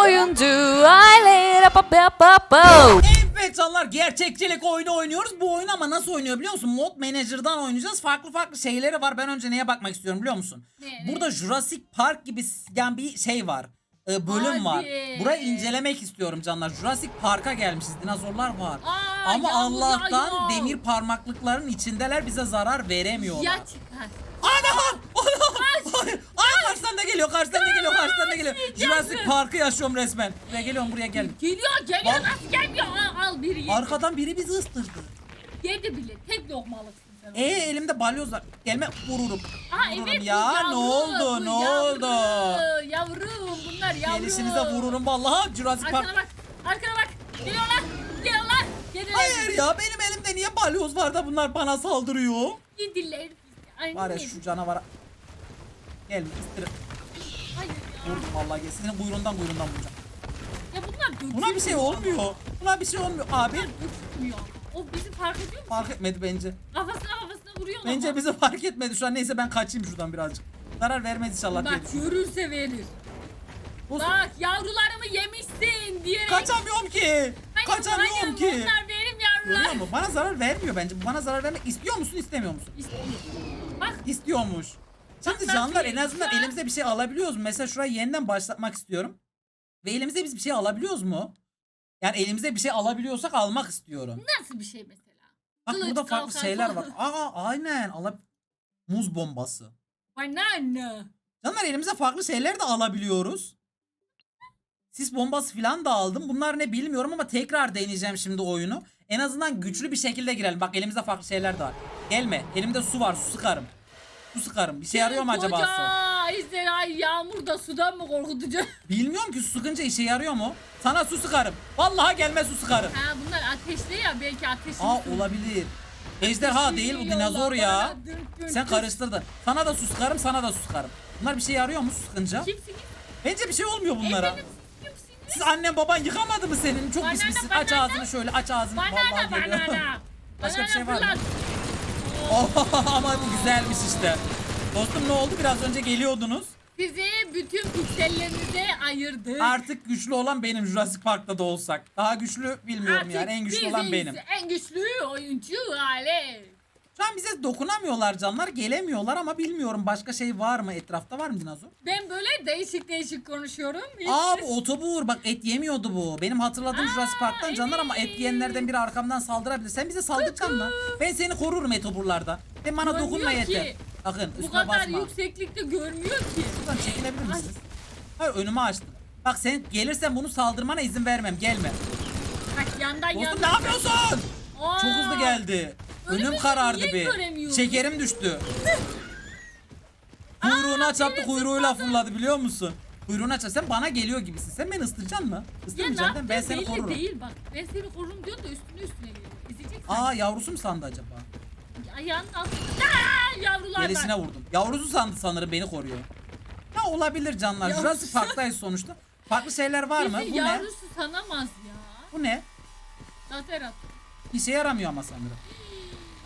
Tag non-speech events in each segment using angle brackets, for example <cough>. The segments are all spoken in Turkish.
oyuncu aile. Evet canlar gerçekçilik oyunu oynuyoruz. Bu oyun ama nasıl oynuyor biliyor musun? Mod Manager'dan oynayacağız. Farklı farklı şeyleri var. Ben önce neye bakmak istiyorum biliyor musun? Ne, Burada Jurassic Park gibi yani bir şey var. Ee, bölüm var. Hadi. Burayı incelemek istiyorum canlar. Jurassic Park'a gelmişiz. Dinozorlar var. Aa, ama Allah'tan yağıyor. demir parmaklıkların içindeler bize zarar veremiyorlar. Ya çıkar. Da geliyor, karşıdan da geliyor, karşıdan da geliyor. Jurassic Park'ı yaşıyorum resmen. Buraya geliyorum, buraya gel. Geliyor geliyor Bak. nasıl gelmiyor al, al biri yedi. Arkadan biri bizi ıstırdı. Yedi bile tek lokmalısın sen. Ee elimde balyoz var. Gelme vururum. Aa vururum evet bu ya. yavru, ne oldu? bu Ne yavru. oldu? Yavrum bunlar yavru. Gelişinize vururum vallahi Jurassic Arkana Park. bak arkana bak. Geliyorlar geliyorlar. Geliyorlar. Hayır ya benim elimde niye balyoz var da bunlar bana saldırıyor? Yediler. Ay, Var ya şu canavara. Gelme ıstırın. Hayır. Vurdum vallahi gel. Senin kuyruğundan kuyruğundan vuracağım. Ya bunlar dökülmüyor. Buna bir şey olmuyor. Buna bir şey olmuyor. Abi Bunlar dökülmüyor. O bizi fark ediyor mu? fark etmedi bence. Kafasına kafasına vuruyor Bence ama. bizi fark etmedi şu an. Neyse ben kaçayım şuradan birazcık. Zarar vermez inşallah diye Bak düşünüyorum. görürse verir. Dostum, Bak yavrularımı yemişsin diye. Kaçamıyorum ki. Kaçamıyorum ki. Bunlar benim Görüyor yavrular. musun? Bana zarar vermiyor bence. Bana zarar vermek istiyor musun istemiyor musun? İstemiyorum. Bak İstiyormuş. Şimdi canlar en azından elimize bir şey alabiliyoruz mu? Mesela şurayı yeniden başlatmak istiyorum. Ve elimize biz bir şey alabiliyoruz mu? Yani elimize bir şey alabiliyorsak almak istiyorum. nasıl bir şey mesela? Bak Kılıç, burada farklı kalkan şeyler var. falan. Aa aynen. Alab Muz bombası. Banana. Canlar elimize farklı şeyler de alabiliyoruz. Sis bombası falan da aldım. Bunlar ne bilmiyorum ama tekrar deneyeceğim şimdi oyunu. En azından güçlü bir şekilde girelim. Bak elimizde farklı şeyler de var. Gelme. Elimde su var. Su sıkarım. Su sıkarım. Bir şey yarıyor mu acaba su? Koca İsrail yağmurda sudan mı korkutucu? <laughs> Bilmiyorum ki su sıkınca işe yarıyor mu? Sana su sıkarım. Vallahi gelme su sıkarım. ha bunlar ateşli ya belki ateşli. Aa olabilir. Ejderha değil bu dinozor ya. Sen karıştırdın. Sana da su sıkarım, sana da su sıkarım. Bunlar bir şey yarıyor mu su sıkınca? Kimsiniz? Bence bir şey olmuyor bunlara. Efendim siz kimsiniz? Siz annen baban yıkamadı mı senin? Çok pis Banana, misin? Aç banana. ağzını şöyle aç ağzını. Banana Vallahi geliyor. banana. <laughs> Başka bir şey var mı? fırlat. <laughs> Ama bu güzelmiş işte. Dostum ne oldu? Biraz önce geliyordunuz. Sizi bütün piksellerinize ayırdık. Artık güçlü olan benim Jurassic Park'ta da olsak. Daha güçlü bilmiyorum yani. En güçlü olan biziz. benim. En güçlü oyuncu Ale. Şu an bize dokunamıyorlar canlar. Gelemiyorlar ama bilmiyorum başka şey var mı? Etrafta var mı dinozor? Ben böyle değişik değişik konuşuyorum. Hiç Aa bu otobur. Bak et yemiyordu bu. Benim hatırladığım Aa, Jurassic Park'tan canlar ama et yiyenlerden biri arkamdan saldırabilir. Sen bize saldıracaksın mı? Ben seni korurum etoburlarda. Sen bana Görmüyor dokunma ki. yeter. Bakın Bu kadar basma. yükseklikte görmüyor ki. Şuradan çekilebilir misiniz? Hayır önümü açtım. Bak sen gelirsen bunu saldırmana izin vermem. Gelme. Bak yandan Dostum yandan. ne yapıyorsun? Aa, Çok hızlı geldi. Önüm karardı göremiyorum? Şekerim düştü. Kuyruğuna çarptı kuyruğuyla fırladı biliyor musun? Kuyruğuna çarptı. Sen bana geliyor gibisin. Sen beni ısıracaksın mı? Isırmayacaksın değil mi? Ben seni belli korurum. değil bak. Ben seni korurum diyorsun da üstüne üstüne geliyor. İzleyeceksin. Aa yavrusu mu sandı acaba? Ayağının altında. Aa, yavrular Gelesine var. vurdum. Yavrusu sandı sanırım beni koruyor. Ya olabilir canlar. Yavrusu. Jurassic <laughs> Park'tayız sonuçta. Farklı şeyler var mı? Bizi Bu ne? yavrusu sanamaz ya. Bu ne? Lazer at. İşe yaramıyor ama sanırım.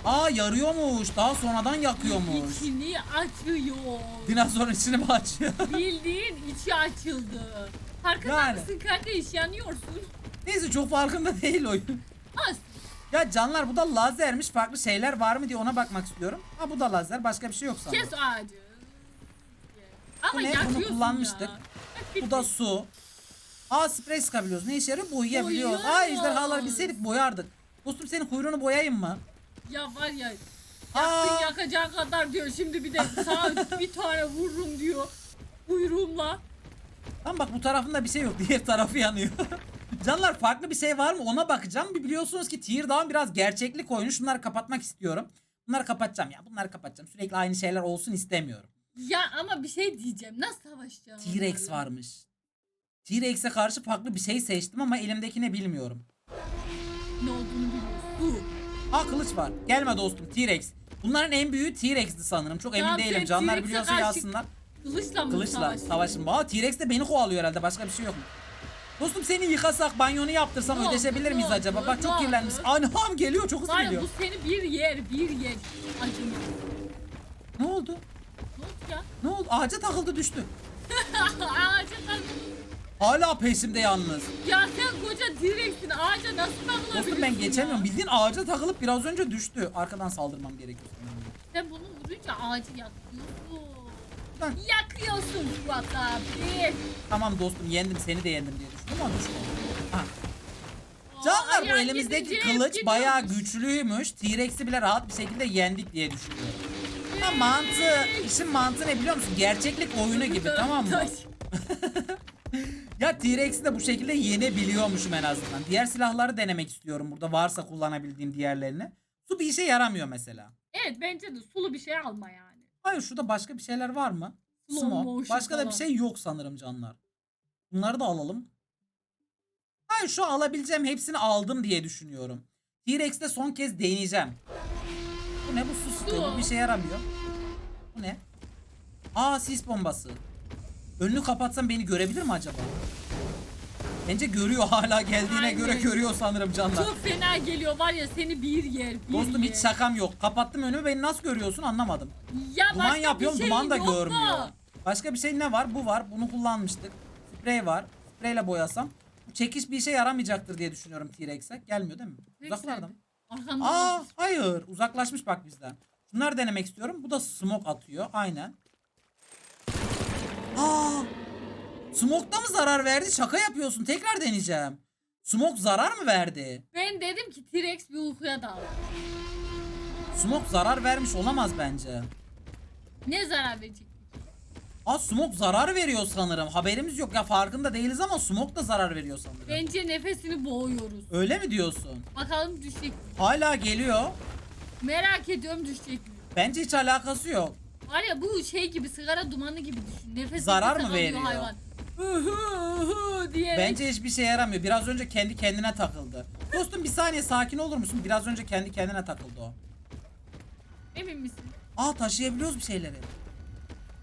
Aa yarıyormuş. Daha sonradan yakıyormuş. İçini açıyor. Dinozorun içini mi açıyor? <laughs> Bildiğin içi açıldı. Farkında Yani. mısın kardeş yanıyorsun. Neyse çok farkında <laughs> değil oyun. Az. Ya canlar bu da lazermiş. Farklı şeyler var mı diye ona bakmak istiyorum. Ha bu da lazer. Başka bir şey yok sanırım. Kes ağacı. Ama ne? Bunu yakıyorsun kullanmıştık. ya. Bak, Bu bitti. da su. Aa sprey sıkabiliyoruz. Ne işe yarıyor? Boyayabiliyoruz. Aa Boyuyoruz. ejderhaları bilseydik boyardık. Dostum senin kuyruğunu boyayayım mı? Ya var ya. Yaktın yakacağın kadar diyor. Şimdi bir de sağ <laughs> bir tane vururum diyor. Buyruğumla. Lan bak bu tarafında bir şey yok. <laughs> Diğer tarafı yanıyor. <laughs> Canlar farklı bir şey var mı ona bakacağım. Bir biliyorsunuz ki Tear Down biraz gerçeklik oyunu. Şunları kapatmak istiyorum. Bunları kapatacağım ya. Bunları kapatacağım. Sürekli aynı şeyler olsun istemiyorum. Ya ama bir şey diyeceğim. Nasıl savaşacağım? T-Rex varmış. T-Rex'e karşı farklı bir şey seçtim ama elimdeki ne bilmiyorum. Ne olduğunu biliyorsun. Aa kılıç var. Gelme dostum T-Rex. Bunların en büyüğü T-Rex'ti sanırım. Çok emin Tamam, değilim. sen Canlar T-Rex'e biliyorsa karşı yazsınlar. Kılıçla mı Kılıçla savaşıyorsun? savaşın. Aa T-Rex de beni kovalıyor herhalde. Başka bir şey yok mu? Dostum seni yıkasak, banyonu yaptırsam Ne oldu, ödeşebilir miyiz ne acaba? oldu, Bak ne çok oldu? kirlenmiş. Anam geliyor çok hızlı Var ya geliyor. bu seni bir yer bir yer. Acını. Ne oldu? Ne oldu ya? Ne oldu? Ağaca takıldı düştü. <laughs> Ağaca kalk. Hala peşimde yalnız. Ya sen koca direksin ağaca nasıl takılabiliyorsun Dostum ben geçemiyorum. ya? Bildiğin ağaca takılıp biraz önce düştü. Arkadan saldırmam gerekiyor. Sen bunu vurunca ağacı yakıyorsun. Lan. Yakıyorsun Fuat abi. Tamam dostum yendim seni de yendim diye düşündüm ama. Aa, Canlar bu elimizdeki kılıç gidiyormuş. bayağı güçlüymüş. T-Rex'i bile rahat bir şekilde yendik diye düşünüyorum. Ama mantığı, işin mantığı ne biliyor musun? Gerçeklik oyunu gibi <laughs> tamam mı? <laughs> Ya T-Rex'i de bu şekilde yenebiliyormuşum en azından. Diğer silahları denemek istiyorum burada varsa kullanabildiğim diğerlerini. Su bir işe yaramıyor mesela. Evet bence de sulu bir şey alma yani. Hayır şurada başka bir şeyler var mı? Slow Smoke. motion Başka da bir falan. şey yok sanırım canlar. Bunları da alalım. Hayır şu alabileceğim hepsini aldım diye düşünüyorum. T-Rex'te son kez deneyeceğim. Bu ne bu su sıkıyor bu bir şey yaramıyor. Bu ne? Aa sis bombası. Önünü kapatsam beni görebilir mi acaba? Bence görüyor hala geldiğine Aynen. göre görüyor sanırım canlar. Çok fena geliyor var ya seni bir yer bir Dostum yer. hiç şakam yok. Kapattım önümü beni nasıl görüyorsun anlamadım. Ya Duman yapıyorum şey duman da yok mu? görmüyor. Başka bir şey ne var? Bu var. Bunu kullanmıştık. Sprey var. Spreyle boyasam. Bu çekiş bir işe yaramayacaktır diye düşünüyorum T-Rex'e. Gelmiyor değil mi? Uzaklarda mı? Aa hayır. Uzaklaşmış bak bizden. Bunları denemek istiyorum. Bu da smoke atıyor. Aynen. Aa! Smoke'da mı zarar verdi? Şaka yapıyorsun. Tekrar deneyeceğim. Smoke zarar mı verdi? Ben dedim ki T-Rex bir uykuya daldı. Smoke zarar vermiş olamaz bence. Ne zarar verecek? Aa Smoke zarar veriyor sanırım. Haberimiz yok ya farkında değiliz ama Smoke da zarar veriyor sanırım. Bence nefesini boğuyoruz. Öyle mi diyorsun? Bakalım düşecek mi? Hala geliyor. Merak ediyorum düşecek mi? Bence hiç alakası yok. Var ya bu şey gibi sigara dumanı gibi düşün. Nefes Zarar nefese mı veriyor? Hayvan. Diyerek. Bence hiçbir şey yaramıyor. Biraz önce kendi kendine takıldı. Dostum bir saniye sakin olur musun? Biraz önce kendi kendine takıldı o. Emin misin? Aa taşıyabiliyoruz bir şeyleri.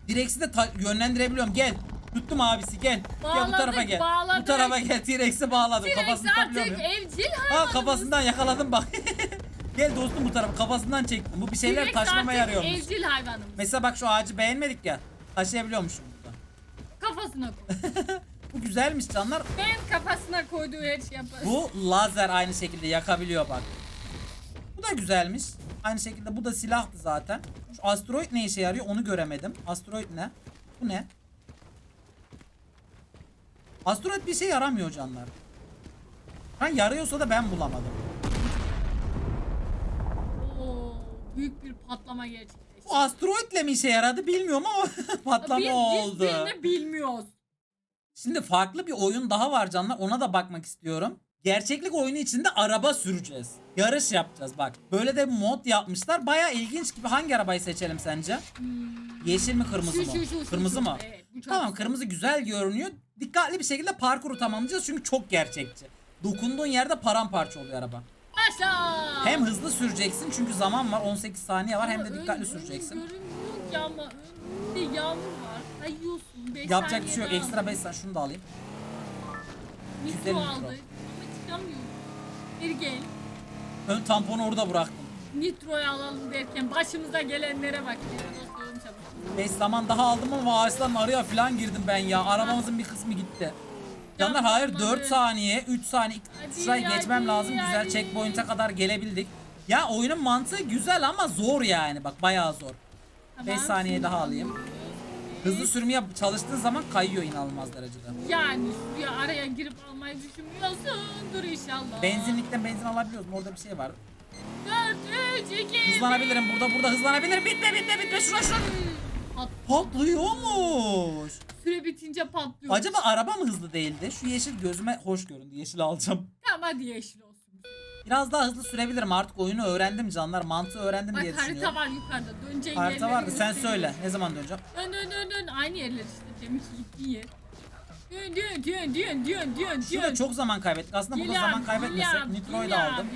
Direksi de ta- yönlendirebiliyorum. Gel. Tuttum abisi gel. gel bu Bağladık, tarafa gel. Bu bağladık. tarafa gel. T-Rex'i bağladım. T-Rex Kafasını tutabiliyor artık evcil Ha hayvanımız. kafasından yakaladım bak. <laughs> gel dostum bu tarafa. Kafasından çektim. Bu bir şeyler T-Rex taşımaya artık yarıyormuş. evcil hayvanımız. Mesela bak şu ağacı beğenmedik ya. Taşıyabiliyormuşum burada. Kafasına koy. <laughs> Bu güzelmiş canlar. ben kafasına koyduğu her şey yaparım. Bu lazer aynı şekilde yakabiliyor bak. Bu da güzelmiş. Aynı şekilde bu da silahtı zaten. Şu asteroid ne işe yarıyor onu göremedim. Asteroid ne? Bu ne? Asteroid bir şey yaramıyor canlar. Ben yarıyorsa da ben bulamadım. Büyük bir patlama gerçekleşti. Bu asteroidle mi işe yaradı bilmiyorum ama <laughs> patlama Biz oldu. hiçbirini bilmiyoruz. Şimdi farklı bir oyun daha var canlar. Ona da bakmak istiyorum. Gerçeklik oyunu içinde araba süreceğiz. Yarış yapacağız bak. Böyle de mod yapmışlar. Baya ilginç gibi. Hangi arabayı seçelim sence? Yeşil mi kırmızı Şu, mı? şu, şu, şu, kırmızı şu. mı? Evet, Tamam kırmızı güzel görünüyor. Dikkatli bir şekilde parkuru tamamlayacağız çünkü çok gerçekçi. Dokunduğun yerde paramparça oluyor araba. Başla. Hem hızlı süreceksin çünkü zaman var 18 saniye var hem de dikkatli süreceksin. Görünmüyor ki ama önünde yağmur var. Kayıyorsun. Beş Yapacak bir şey yok. Ekstra daha. 5 saniye şunu da alayım. 250 nitro. aldık ama çıkamıyorum. Geri gel. Ön tamponu orada bıraktım. Nitro'yu alalım derken başımıza gelenlere bak. Dostum çabuk. 5 zaman daha aldım ama ağaçtan araya falan girdim ben ya. Arabamızın bir kısmı gitti. Canlar hayır Yapmadı. 4 saniye 3 saniye şurayı geçmem lazım. Güzel checkpoint'e kadar gelebildik. Ya oyunun mantığı güzel ama zor yani. Bak bayağı zor. Tamam, 5 saniye daha alayım. Hızlı sürmeye çalıştığın zaman kayıyor inanılmaz derecede. Yani şuraya araya girip almayı düşünmüyorsun. Dur inşallah. Benzinlikten benzin alabiliyoruz. Orada bir şey var. 4, 3, 2, Hızlanabilirim. Burada burada hızlanabilirim. Bitme bitme bitme. Şura. Pat, Patlıyormuş. Süre bitince patlıyor. Acaba araba mı hızlı değildi? Şu yeşil gözüme hoş göründü. Yeşil alacağım. Tamam hadi yeşil olsun. Biraz daha hızlı sürebilirim. Artık oyunu öğrendim canlar. Mantığı öğrendim Bak diye harita düşünüyorum. var yukarıda. Döneceğin Harita yerleri vardı. Sen gösteriyor. söyle. Ne zaman döneceğim? Dön dön dön dön. Aynı yerler işte. Demin ki gittiğin yer. Dön dön dön dön dön dön Şurada dön. çok zaman kaybettik. Aslında burada Gel zaman kaybetmesek gel abi, Nitro'yu gel da aldım. abi.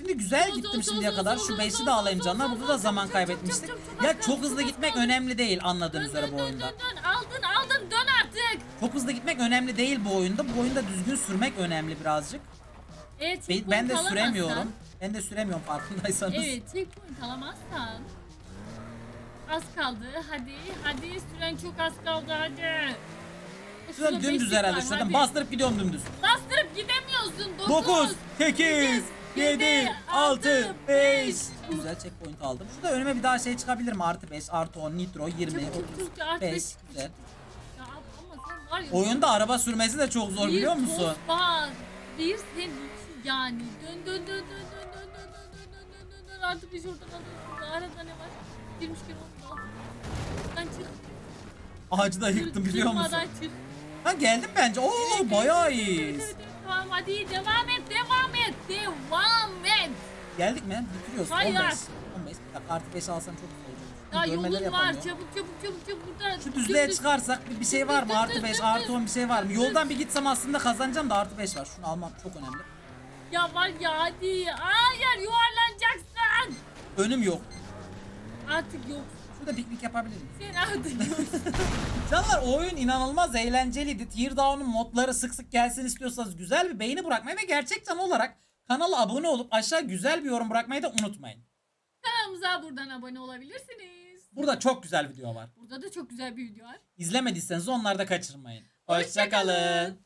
Şimdi güzel gittim şimdiye kadar. Şu sol, 5'i sol, de alayım canlar. Burada da zaman kaybetmiştik. Ya çok hızlı gitmek önemli değil anladığın Dön üzere bu oyunda. Aldın aldın dön artık. Çok hızlı gitmek önemli değil bu oyunda. Bu oyunda düzgün sürmek önemli birazcık. Evet, Ben, ben de süremiyorum. Ben de süremiyorum farkındaysanız. Evet checkpoint alamazsan. Az kaldı. Hadi hadi süren çok az kaldı hadi. Şurada dümdüz herhalde. Şuradan bastırıp gidiyorum dümdüz. Bastırıp gidemiyorsun. 9, 9, 8, 7, yedi, 6, altı, 5. beş. Güzel checkpoint aldım. Şurada önüme bir daha şey çıkabilir mi? Artı 5, artı 10, nitro, 20, Çabuk, çabuk, 30, çabuk, artı 5. beş. Güzel. Ya ama sen var ya. Oyunda araba sürmesi de çok zor biliyor musun? var. Bir sen yani. Dön dön dön dön dön dön dön dön dön dön dön dön dön. Artı bir şuradan alıyorsun. Arada ne var? Girmiş kere oldu. Lan çık. Ağacı da yıktım biliyor musun? Kırmadan çık. Ha geldim bence. Oo bayağı. Evet, evet, evet. Tamam hadi devam et devam. Geldik mi? Bitiriyoruz. Hayır. 15. 15. Bir dakika artı 5 alsam çok güzel olacak. Ya Görmeleri yolun var. yapalım ya. Çabuk çabuk çabuk çabuk. Buradan Şu düzlüğe çıkarsak bir, bir şey var mı? Artı 5, artı 10 bir şey var mı? Yoldan bir gitsem aslında kazanacağım da artı 5 var. Şunu almam çok önemli. Ya var ya hadi. Hayır yuvarlanacaksın. Önüm yok. Artık yok. Şurada piknik yapabilirim. <laughs> Sen artık yoksun. Canlar o oyun inanılmaz eğlenceliydi. Teardown'un modları sık sık gelsin istiyorsanız güzel bir beğeni bırakmayı ve gerçekten olarak kanala abone olup aşağı güzel bir yorum bırakmayı da unutmayın. Kanalımıza buradan abone olabilirsiniz. Burada çok güzel video var. Burada da çok güzel bir video var. İzlemediyseniz onları da kaçırmayın. Hoşça kalın. Hoşçakalın.